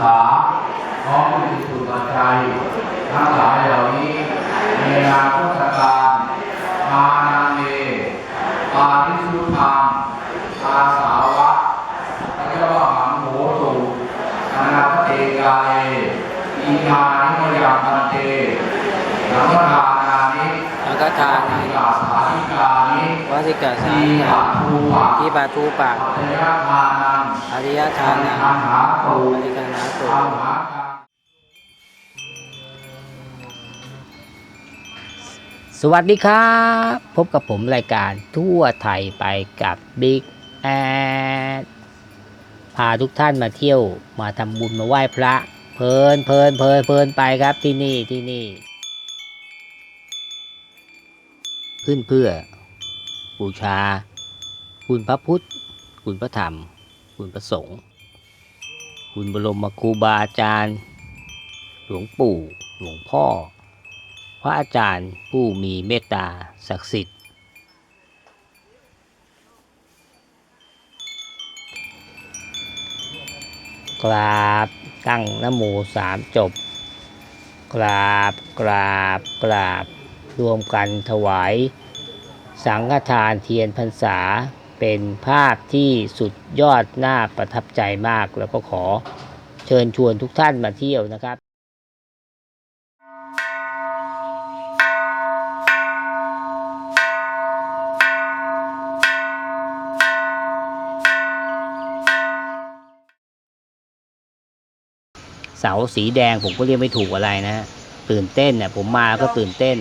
ษาพร้อมด้วยสุปัจทั้งหลายเหล่านี้ในนามพุทธการมานาเมปาริสุทธามอาสาวะพระเจ้าหังโหตุอนาคเตกาเออีมานิมยังพันเตสังฆทานานิสังฆทาน กาสาทีนิปะทูปะทีปาทูปะปัจจยทานังอริยทานังอันหาตุอริกานาตุอันหากังสวัสดีครับ พบกับผมรายการทั่วไทยไปกับบิ๊กแอดพาทุกท่านมาเที่ยวมาทำบุญมาไหว้พระ เพลินเพลินเพลินเพลินไปครับที่นี่ที่นี่ ขึ้นเพื่อ บูชา คุณพระพุทธ คุณพระธรรม คุณพระสงฆ์คุณบรมครูบาอาจารย์ หลวงปู่ หลวงพ่อ พระอาจารย์ผู้มีเมตตาศักดิ์สิทธิ์ กราบตั้งนโมสามจบ กราบกราบกราบรวมกันถวาย สังฆทานเทียนพรรษาเป็นภาพที่สุดยอดน่าประทับใจมากแล้วก็ขอเชิญชวนทุกท่านมาเที่ยวนะครับเสาสีแดงผมก็เรียกไม่ถูกอะไรนะ ตื่นเต้นเนี่ยผมมาก็ตื่นเต้น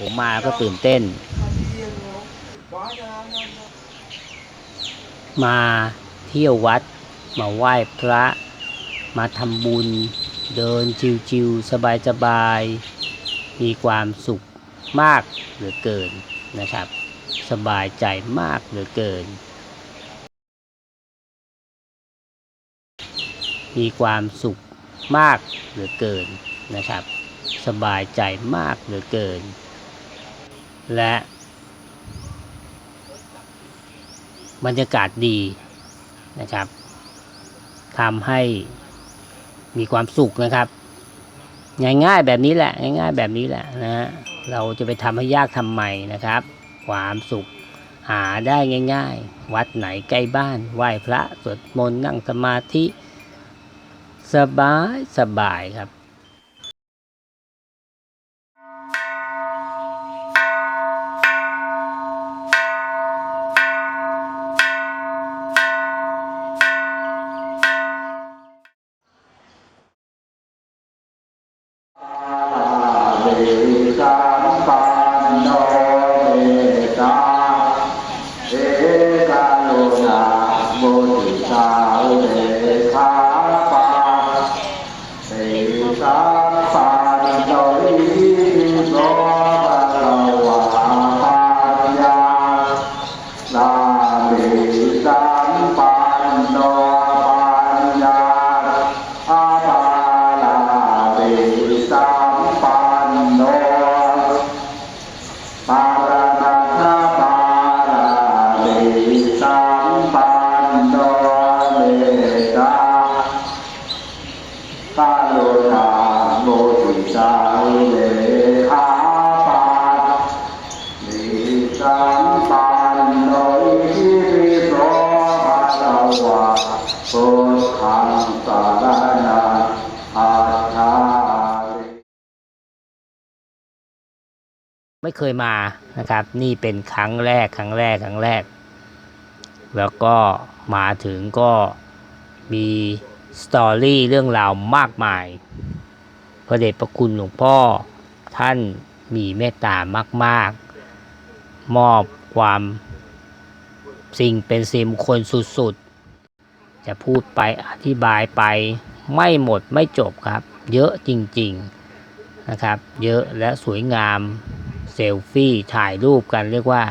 ผมมาก็ตื่นเต้น มาเที่ยววัด มาไหว้พระ มาทำบุญ เดินชิวๆสบายๆ มีความสุขมากเหลือเกินนะครับ สบายใจมากเหลือเกิน มีความสุขมากเหลือเกินนะครับ สบายใจมากเหลือเกิน และ บรรยากาศดีนะครับทำให้มีความสุขนะครับ ง่ายๆแบบนี้แหละ ง่าย ๆ แบบนี้แหละนะฮะเราจะไปทำให้ยากทำไมนะครับ ความสุขหาได้ง่าย ๆ วัดไหนใกล้บ้านไหว้พระสวดมนต์นั่งสมาธิ สบายสบายครับ เดชาปันโนเมตตา เดสัมปันโนเมตาตาโลนาโมติสาเลขาปาเดสัมปันโนอิติโสภะคะวะพุทธังสารนังอัจฉาไม่เคยมานะครับ นี่เป็นครั้งแรก ครั้งแรก ครั้งแรก แล้วก็มาถึงก็มีสตอรี่เรื่องราวมากมาย พระเดชพระคุณหลวงพ่อท่านมีเมตตามาก ๆ มอบความสิ่งเป็นสิ่งมคลสุด ๆ จะพูดไปอธิบายไปไม่หมดไม่จบครับ เยอะจริง ๆ นะครับ เยอะและสวยงามเซลฟี่ถ่ายรูปกันเรียกว่า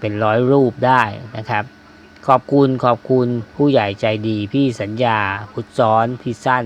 เป็นร้อยรูปได้นะครับ ขอบคุณขอบคุณผู้ใหญ่ใจดีพี่สัญญา พุทธซ้อน พี่สั้น